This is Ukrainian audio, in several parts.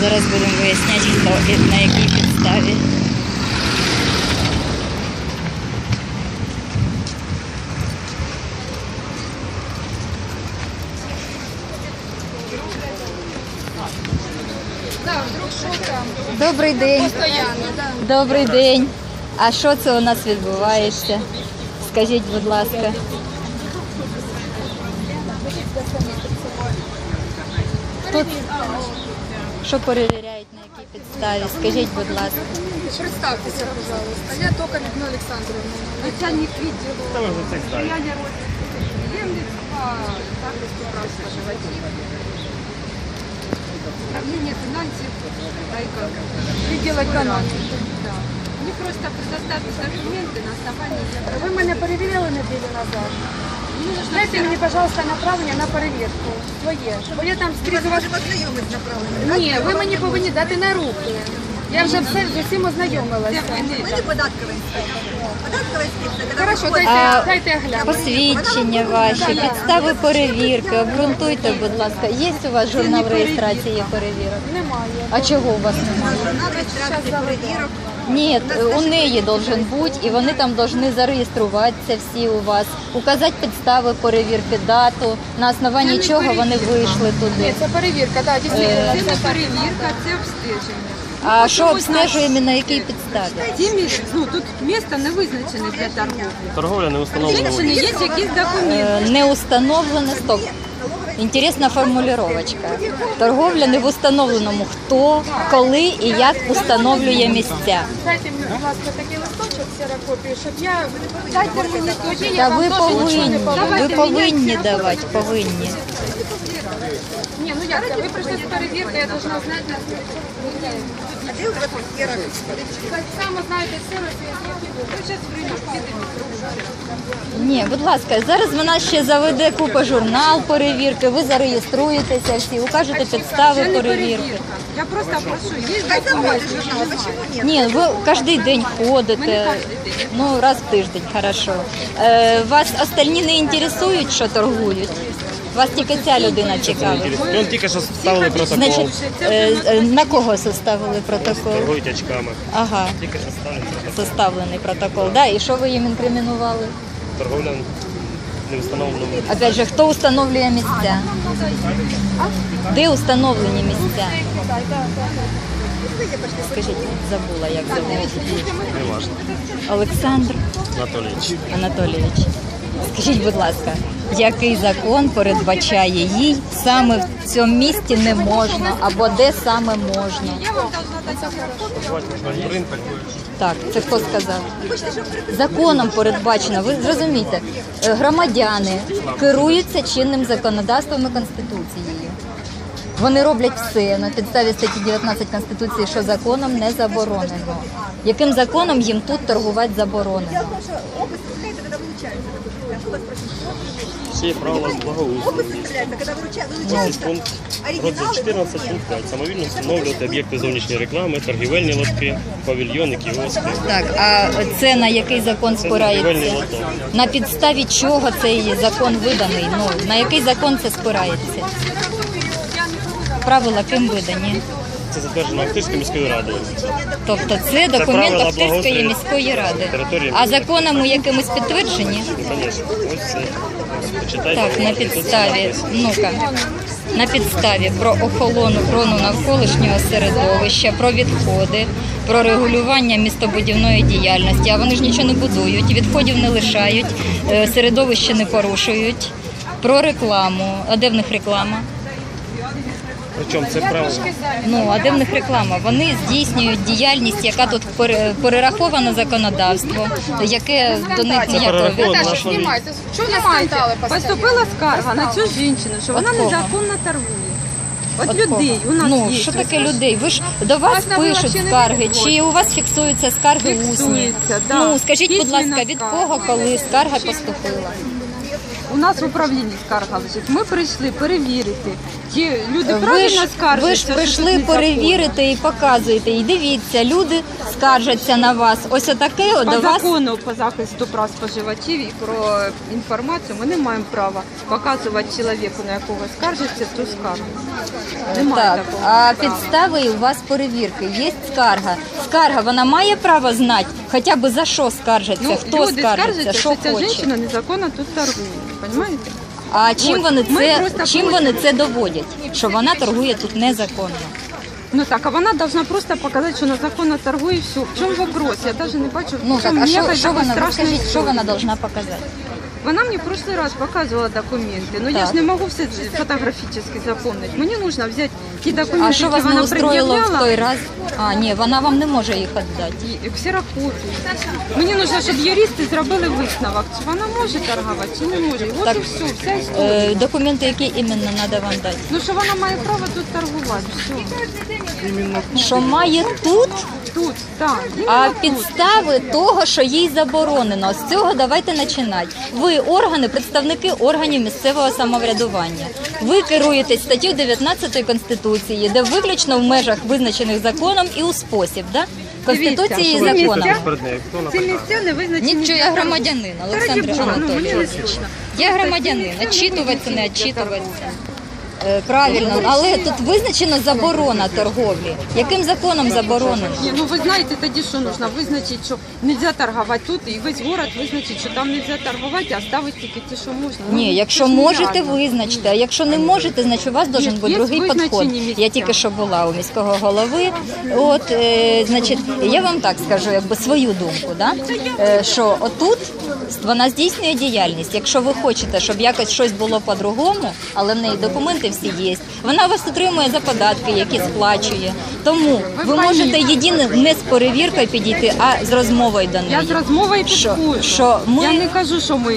Зараз будемо виясняти, хто на якій підставі. Добрий день. Добрий день. А що це у нас відбувається? Скажіть, будь ласка. Тут що перевіряють на якій підставі? Скажіть, будь ласка. Представьтеся, пожалуйста. Я только Людмила Александровна, начальник відділу сприяння розвитку підприємництва, захисту прав споживачів, управління фінансів та економіки. Відділ економіки. Да. Мені просто предоставить документи на основании якого... Ви мене перевіряли неділю назад. Дайте мені, пожалуйста, направлення на перевірку своє. Бо я там скрізь вас... Ні, ви мені повинні дати на руки. Я вже все з усім ознайомилася. Податкова інспекція. Податкова інспекція, Хорошо, дайте, дайте я гляну. Посвідчення ваші, підстави перевірки, обґрунтуйте, будь ласка. Є у вас журнал реєстрації перевірок? Немає. А чого у вас немає? Журнал реєстрації перевірок. Ні, у неї должен бути, і вони там повинні зареєструватися всі у вас, указати підстави перевірки, дату, на основанні чого вони вийшли Ні, туди. це перевірка, так, дійсно. Е, це не перевірка, це обстеження. А що обстежуємо на якій підставі? Ті місця, ну тут місто не визначене для торговлі. Торговля не установлена. Визначені є якісь документи. Е, Не установлено, стоп. Інтересна формулювачка. Торговля не в установленому. Хто, коли і як установлює місця. Дайте мені, будь ласка, такий листочок ксерокопію, щоб я... Дайте мені тоді, я Та вам ви теж нічого повинні, не повинна. ви повинні давати, повинні. Ні, ну як це? Ви прийшли з перевірки, я должна знати. Так само знаєте, все Ні, будь ласка, зараз вона ще заведе купа журнал перевірки, ви зареєструєтеся всі, укажете підстави перевірки. Я просто прошу, є. Чому ні? Ні, ви кожен день ходите. Ну, раз в тиждень, хорошо. Е, вас остальні не інтересують, що торгують? Вас тільки ця людина цікавить. Він тільки що ставили протокол. Значить, е, е, на кого составили протокол? Торгують очками. Ага, Тільки що ставили протокол. составлений протокол. Да, і що ви їм інкримінували? Торговля не встановлена. Опять же, хто установлює місця? Де установлені місця? Скажіть, забула, як зовут. Не важно. Олександр Анатолійович. Анатолійович. Скажіть, будь ласка, який закон передбачає їй саме в цьому місті не можна, або де саме можна? Так, це хто сказав? Законом передбачено, ви зрозумієте, е, громадяни керуються чинним законодавством і конституцією. Вони роблять все на підставі статті 19 Конституції, що законом не заборонено. Яким законом їм тут торгувати заборонено? Всі правила благоустрою. Пункт розділ 14, пункт 5. Самовільно встановлювати об'єкти зовнішньої реклами, торгівельні лотки, павільйони, кіоски. Так, а це на який закон торгівельний спирається? лоток. На підставі чого цей закон виданий? Ну на який закон це спирається? Правила ким видані? Це затверджено Ахтирською міською радою. Тобто це документ правила Охтирської благоустрою міської ради. території. А законами якимось підтверджені? Ну, звісно. Ось це. Ось, Почитайте. Так, на Тут підставі. написано. Ну-ка. На підставі про охолону хрону навколишнього середовища, про відходи, про регулювання містобудівної діяльності. А вони ж нічого не будують, відходів не лишають, е, середовище не порушують. Про рекламу. А де в них реклама? Причому це правило. Ну, а де в них реклама? Вони здійснюють діяльність, яка тут пере- перерахована законодавство, яке до них ніякого перераховано на Наташа, знімайте. Чого не скандали? Поступила скарга на цю жінку, що вона От кого? незаконно торгує. От От людей кого? у нас ну, є. що таке людей? Ви ж до вас на пишуть ще не скарги, чи у вас фіксуються скарги усні? Фіксується, да. Ну скажіть, будь Письменна ласка, від скарга. кого, коли скарга поступила? У нас в управлінні скарга лежить. Ми прийшли перевірити, чи люди Ви правильно ж, скаржаться. ви ж прийшли незаконно. перевірити і показуєте. І дивіться, люди скаржаться на вас. Ось отаке от По до вас. закону по захисту прав споживачів і про інформацію ми не маємо права показувати чоловіку, на якого скаржиться, ту скаргу. Немає Так, такого. а права. підстави у вас перевірки. Є скарга. Скарга, вона має право знати, хоча б за що скаржаться, Ну, хто люди скаржиться, скаржаться, що що ця хоче. жінка незаконно тут торгує. Понимаете? А чим вони ми це просто чим вони це доводять? Що вона торгує тут незаконно. Ну так, а вона должна просто показати, що вона законно торгує і все. В чому вопрос? Я навіть не бачу, в Ну так, чому а що, що вона ви скажіть, що вона должна показати? Вона мені в прошлый раз показувала документи, но я Так. ж не можу все фотографічно запомнити. Мені потрібно взяти ті документи, А що які вас не вона устроїло в пред'являла, той раз? А, ні, вона вам не може їх віддати. і ксерокопії. Мені потрібно, щоб юристи зробили висновок, чи вона може торгувати, чи не може. І от Так, і все, вся історія. Е, документи, які іменно треба вам дати? Ну що вона має право тут торгувати, все. Що має тут, Тут, так, а іменно тут. підстави того, що їй заборонено. З цього давайте починати. Ви органи, представники органів місцевого самоврядування. Ви керуєтесь статтю 19 Конституції, де виключно в межах визначених законом і у спосіб, да? Конституції і законом. Ці місця не визначені. Нічого, я громадянин, Олександр ну, Анатолійович. Я громадянин, отчитуватися, не отчитуватися. Е, Правильно, але тут визначена заборона торговлі. Яким законом заборонено? Ні, ну ви знаєте, тоді що нужно визначити, що не можна торгувати тут, і весь город визначить, що там не можна торгувати, а ставити тільки ті, що можна. Ну, Ні, якщо можете, визначте. А якщо не можете, значить у вас должен бути другий підход. Я тільки що була у міського голови. От, е, значить, я вам так скажу, якби свою думку, да? е, що отут вона здійснює діяльність. Якщо ви хочете, щоб якось щось було по-другому, але в неї документи всі є, вона вас утримує за податки, які сплачує. Тому ви можете єдине не з перевіркою підійти, а з розмовою до неї. Я з розмовою Що- підходжу. що ми- Я не кажу, що ми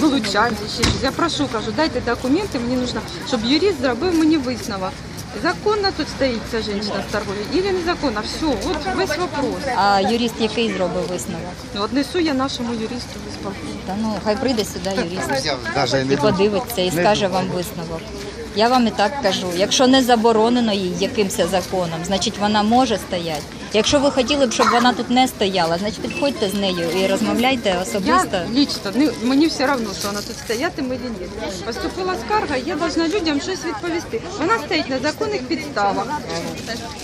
вилучаємо чи щось. Я прошу, кажу, дайте документи, мені потрібно, щоб юрист зробив мені висновок. Законно тут стоїть ця жінка з торговлі, или незаконно. Все, от весь вопрос. А юрист який зробив висновок? Ну, От несу я нашому юристу висновок. Та ну хай прийде сюди юрист. Я і не подивиться і скаже вам висновок. Я вам і так кажу. Якщо не заборонено їй якимось законом, значить вона може стояти. Якщо ви хотіли б, щоб вона тут не стояла, значить підходьте з нею і розмовляйте особисто. Я лично, не- мені все одно, що вона тут стоятиме чи ні. Поступила скарга, я должна людям щось відповісти. Вона стоїть на законних підставах.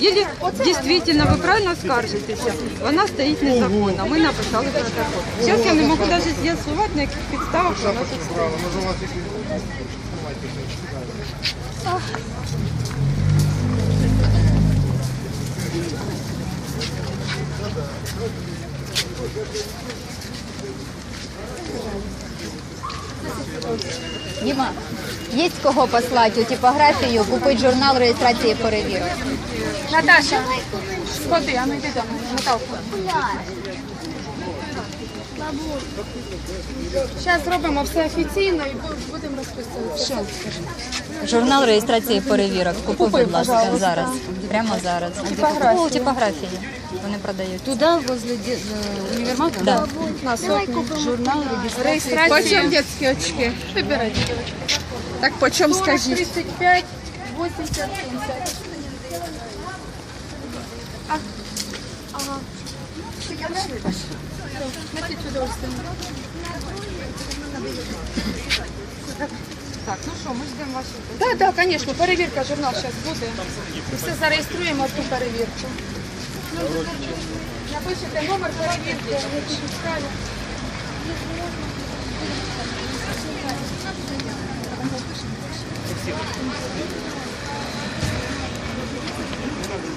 Или дійсно ви правильно скаржитеся, вона стоїть незаконно. Ми написали протокол. Зараз я не можу навіть з'ясувати, на яких підставах вона тут стоїть. Діма, є кого послати у типографію, купити журнал реєстрації перевірок. Наташа, ходи, а ну йди до мене, Наталку. Зараз зробимо все офіційно і будемо розписуватися. Журнал реєстрації перевірок. Купи, будь ласка, зараз. Прямо зараз. Типографії. У типографії. Вони продають. Туда, возле де- э, универмага, Да. На сотню. журнал регистрации. Реєстрація. детские очки? Вибирайте. Так почем 40, 35, 80, 70. А, ага. Значить, з удовольствием. Так, ну що, ми ждемо вашу. Так, так, звісно, перевірка журнал зараз буде. І все зареєструємо ту перевірку. Напишете номер перевірки, вони будуть скажуть.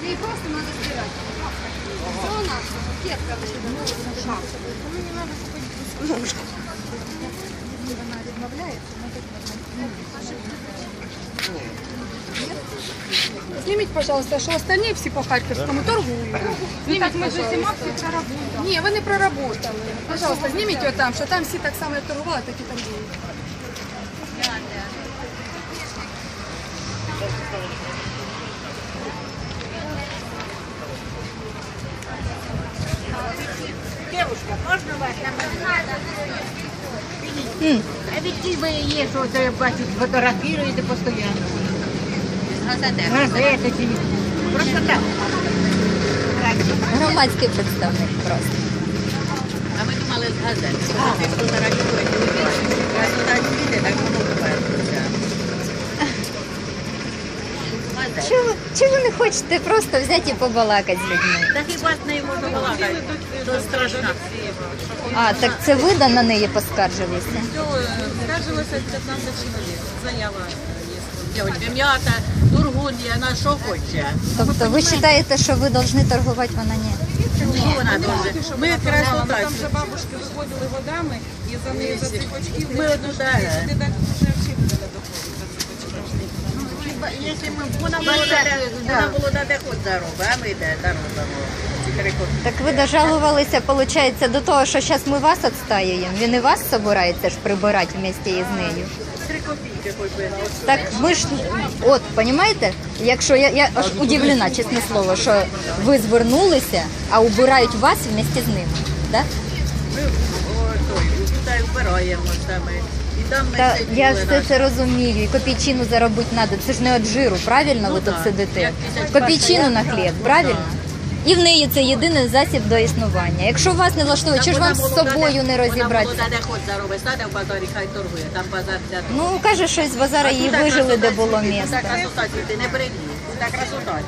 Її просто треба стирати. Все у нас, сітка. Кому не треба заходити. Вона відмовляється, Зніміть, пожалуйста, що останні всі по Харківському торгують. Ну так ми ж пожалуйста. усіма всі проработали. Ні, ви не проработали. Пожалуйста, зніміть його там, що там всі так само як торгували, так і торгують. Девушка, можно вас? М. А які ви є, що це я бачу, фотографіруєте постійно? Просто так. Громадський представник просто. А ми думали з газет. Газети так воно буває. Чого, чого ви не хочете просто взяти і побалакати з людьми? Та хіба з нею можна балакати? То страшно. А, так це ви на неї поскаржилися? Скаржилося 15 чоловік. Заява є. М'ята, тургунія, на що хоче. Тобто ви вважаєте, що ви повинні торгувати, вона ні? Ні, вона дуже. Ми якраз Там отак. вже бабушки виходили годами і за нею за цих. Ми доходити за цих очків. Хіба, Якщо ми, вона вона було дати хоч зароби, а ми де заробимо. Так ви дожалувалися, виходить, до того, що зараз ми вас відстаюємо. Він і вас збирається ж прибирати вместе із нею. Копійки. Так ми ж, от, розумієте, якщо я, я аж удивлена, чесне слово, що ви звернулися, а убирають вас вместе з ними. Да? Ми той, вбираємо саме. І там ми Та сиділи я все наші. це розумію, і копійчину заробити треба. Це ж не від жиру, правильно ви тут сидите? Копійчину на хліб, Ну, правильно? І в неї це єдиний засіб до існування. Якщо вас не влаштовує, чи ж вам з собою не Вона розібратися? де хоч заробить, стане в базарі, хай торгує, там базар для Ну, каже, що з базара її вижили, де було місце. Так красота ти не бредні, так красота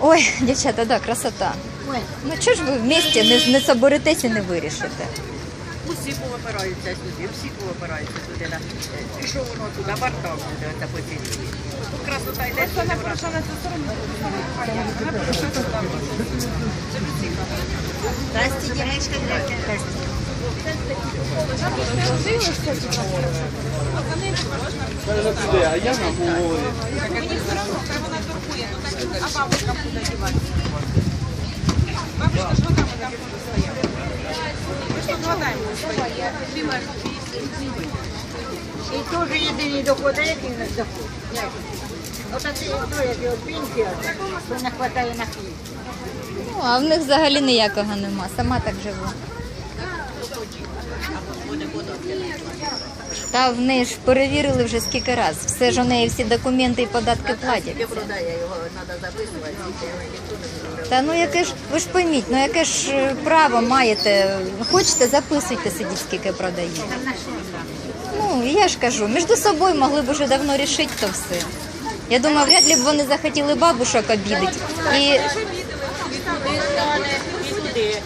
Ой, дівчата, да, красота. Ну чого ж ви вместе не, не соберетесь і не вирішите? Усі повипираються сюди, всі повипираються сюди. на- І що воно туди, барток буде, оце по цій. Тут красота йде, що не вражає. Здрасте, дівчатка, здрасте. І теж єдині доходи, які в нас доход. Як? Отакі, ото, як його пенсія, то не вистачає на хліб. Ну, а в них взагалі ніякого нема. Сама так живу. Та в неї ж перевірили вже скільки раз. Все ж у неї всі документи і податки платять. Продає його, треба записувати, Та ну яке ж, ви ж пойміть, ну яке ж е, право маєте? Хочете, записуйте, сидіть, скільки продають. Ну, я ж кажу, між собою могли б уже давно рішити то все. Я думаю, вряд ли б вони захотіли бабушок обідати. І І стане, і туди.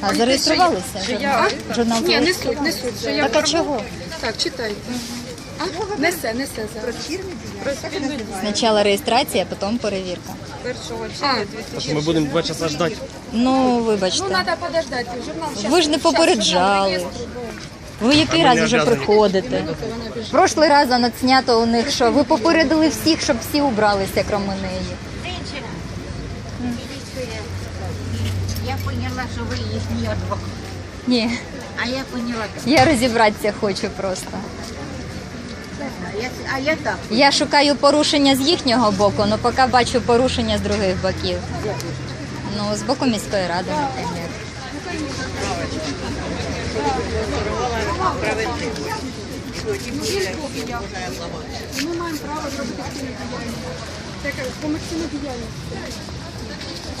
А, зареєструвалися? Я... Журнал Ні, «Твій». несуть, несуть. Що я Так а чого? Так, читайте. А? Несе, несе зараз. Спочатку реєстрація, потім перевірка. Ми будемо два часа ждати. Ну, вибачте. Треба подождати. Журнал Ви ж не попереджали. Ви який ми раз не вже обязані. приходите? Прошлий раз надснято у них, що ви попередили всіх, щоб всі убралися, крім неї. Женщина, ідіть сюди. Я поняла, що ви їхній адвокат. Ні, А я поняла, я розібратися хочу просто. а я, а я так. Я шукаю порушення з їхнього боку, але поки бачу порушення з других боків. Ну, з боку міської ради, наприклад. Ми маємо право зробити активну діяльність. Так, комерційну діяльність.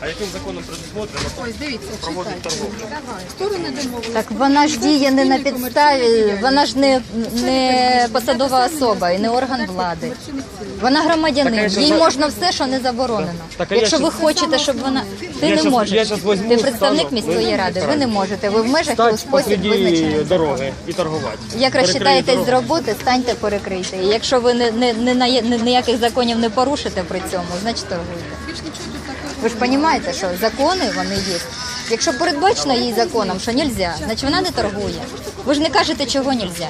А яким законом предусмотрено Ось, дивіться, проводить торговлю? Сторони домовилися. Так вона ж діє не на підставі, вона ж не, не посадова особа і не орган влади. Вона громадянин. Їй можна все, що не заборонено. Так, а я Якщо ви щас- хочете, щоб вона ти не щас- можеш. щас возьму, Ти представник стану, міської ради. Ви не можете. Ви в межах і у Стать спосіб посреди визначений. дороги і торгувати. Як Перекрию розчитаєтесь з дорогу. роботи, станьте перекрийте. І якщо ви не, не, не, на- не- ніяких законів не порушите при цьому, значить торгуйте. Більш нічого. Ви ж розумієте, що закони вони є. Якщо передбачено їй законом, що не можна, значить вона не торгує. Ви ж не кажете, чого нельзя.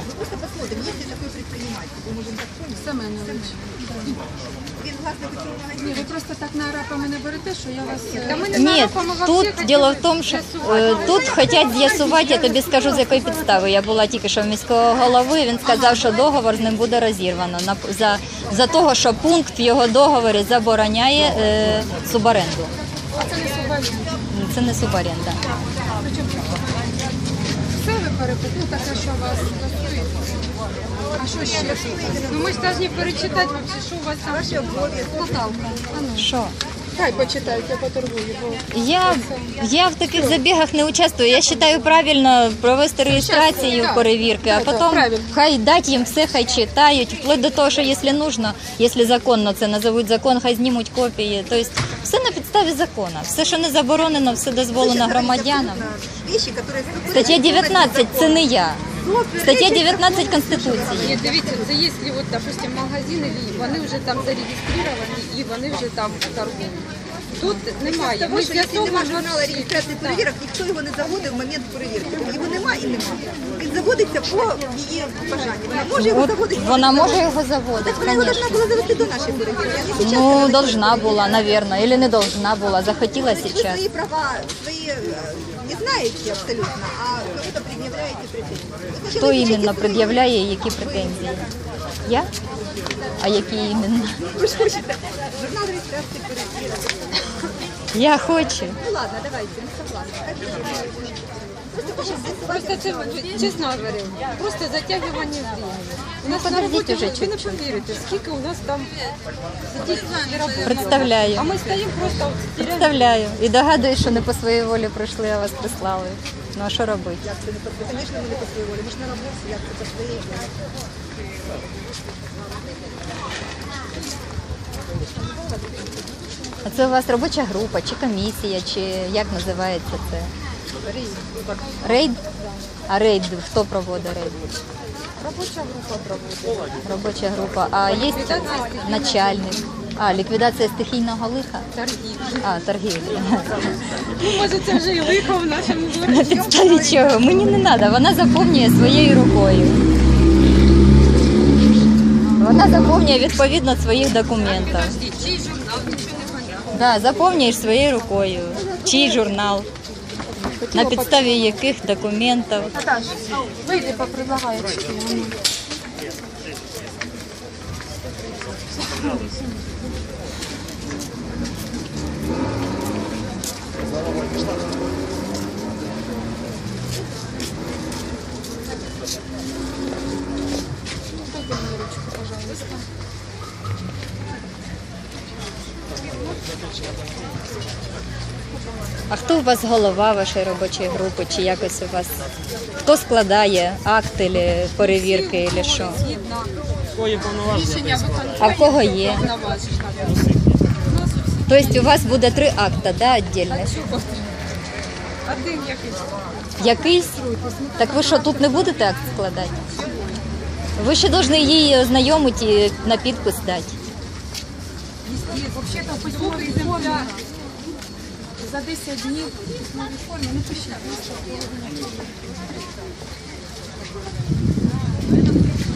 Самое наилучшее. Ні, ви просто так на арапа мене берете, що я вас... е, Та ми не тут діло в тому, що з'ясувати. е, тут хочуть з'ясувати, я тобі скажу з якої підстави. Я була тільки що в міського голови. Він сказав, що договор з ним буде розірвано на за, за того, що пункт в його договорі забороняє е, суборенду. Це не субарі. Це не суборенда. Все ви перекупили, таке, що вас. А що ще? Ну ми ж повинні перечитати вообще, що у вас там. Ваші. Наталка, а ну, Що? хай почитають, я поторгую. Бо... Я, я в таких забігах не участвую. Я вважаю правильно провести реєстрацію перевірки, а потім хай дати їм все, хай читають, вплоть до того, що якщо нужно, якщо законно це назовуть закон, хай знімуть копії. Тобто все на підставі закону. Все, що не заборонено, все дозволено громадянам. Стаття 19 це не я. Стаття 19 Конституції. Ні, дивіться, це якщо, от, допустим, магазини, вони вже там зареєстровані і вони вже там торгують. Тут немає. Тому Ми що якщо нема з'ясовуємо журнала всі. реєстрації перевірок, ніхто його не заводив в момент перевірки. Його немає і немає. Він заводиться по її бажанню. Вона може його заводити. вона може його заводити, Так вона його должна була завести до нашої перевірки. а не сейчас, Ну, должна була, наверное, или не должна була, захотіла ви сейчас. свої права, свої е, не знаєте абсолютно, а кому-то пред'являєте претензії. Ви Хто почали іменно вчити пред'являє які претензії? Я? А які іменно? Ви ж хочете. Журнал реєстрації перевірок. Я хочу. Ну ладно, давайте, не согласна. Просто це чесно говорю, просто затягування времени. У нас на роботі уже ви не повірите, скільки у нас там. Представляю. А ми стоїмо просто. Представляю. І догадуюсь, що не по своїй волі прийшли, а вас прислали. Ну а що робити? Звісно, ми не по своїй волі. Ми ж на роботі, як це по своїй волі. А це у вас робоча група, чи комісія, чи як називається це? Рейд? А рейд хто проводить рейд? Робоча група проводить. Робоча група. А є начальник. А, ліквідація стихійного лиха? Торгів. А, торгівля. Може, це вже і лихо в нашому На підставі чого? Мені не треба, вона заповнює своєю рукою. Вона заповнює відповідно своїх документів. Да, заповнюєш своєю рукою. Чий журнал, на підставі яких документів. Наташ, вийди, попредлагаю. А хто у вас голова вашої робочої групи, чи якось у вас хто складає акти или перевірки, чи що? Рішення. А в кого є? Тобто у вас буде три акта, да, віддільних? Один якийсь. Якийсь? Так ви що, тут не будете акт складати? Ви ще повинні її ознайомити і на підпис дати. Взагалі там формі. За 10 днів в формі, ну пишіть.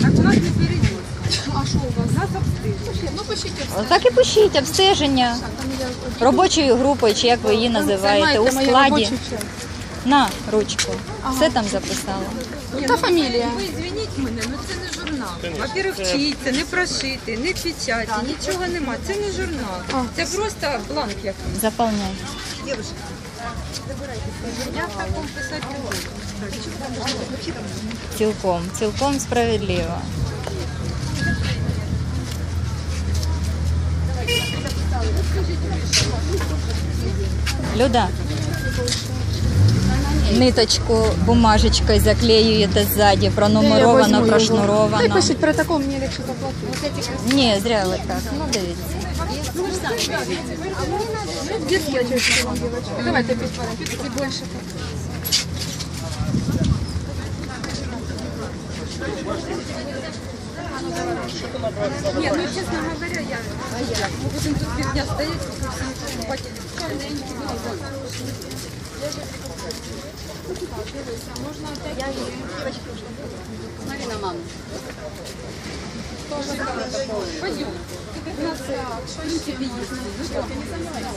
Так у нас не перейдет. А що у вас? Нас обстежують. Ну пишіть Так і пишіть обстеження робочою групою, чи як ви її називаєте, у складі. На ручку. Все там записала. Та фамілія. Ви звініть Во-первых, вчиться, не прошити, не печаті, нічого нема. Це не журнал. Це просто бланк якийсь. Заповняй. Девушка, Я в такому писати не буду. Цілком, цілком справедливо. Люда, ниточку бумажечкою заклеюєте ззаді, пронумеровано, Та прошнуровано. пишіть протокол, мені легше заплатити. Ні, зря ви так. Ну дивіться. Давайте підписи більше. Ні, ну чесно говоря, я. Ми будемо тут півдня стояти, покупати. Дивися, можна такі. Смотри на маму. Пойдем. У нас, так, що в принципі є. Ну що, ти не сомневайся.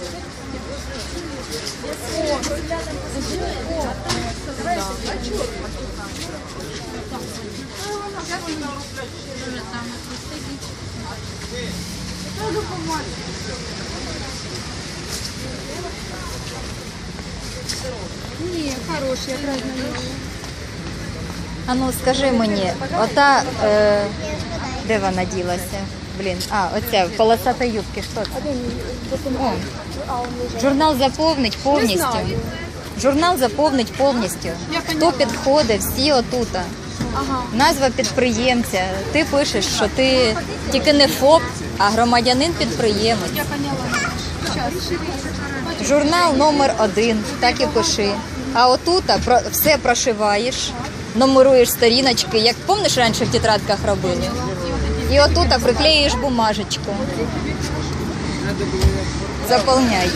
Ні, хороший, якраз на. А ну скажи мені, ота е, де вона ділася? Блін, а, оця в полосатій юбці, що це? О, журнал заповнить повністю. Журнал заповнить повністю. Хто підходить, всі отута. Назва підприємця. Ти пишеш, що ти тільки не ФОП, а громадянин підприємець. Журнал номер один, так і пиши. А отут все прошиваєш, номеруєш сторіночки, як помниш раніше в тетрадках робили. І отута приклеїш бумажечку. Заповняй.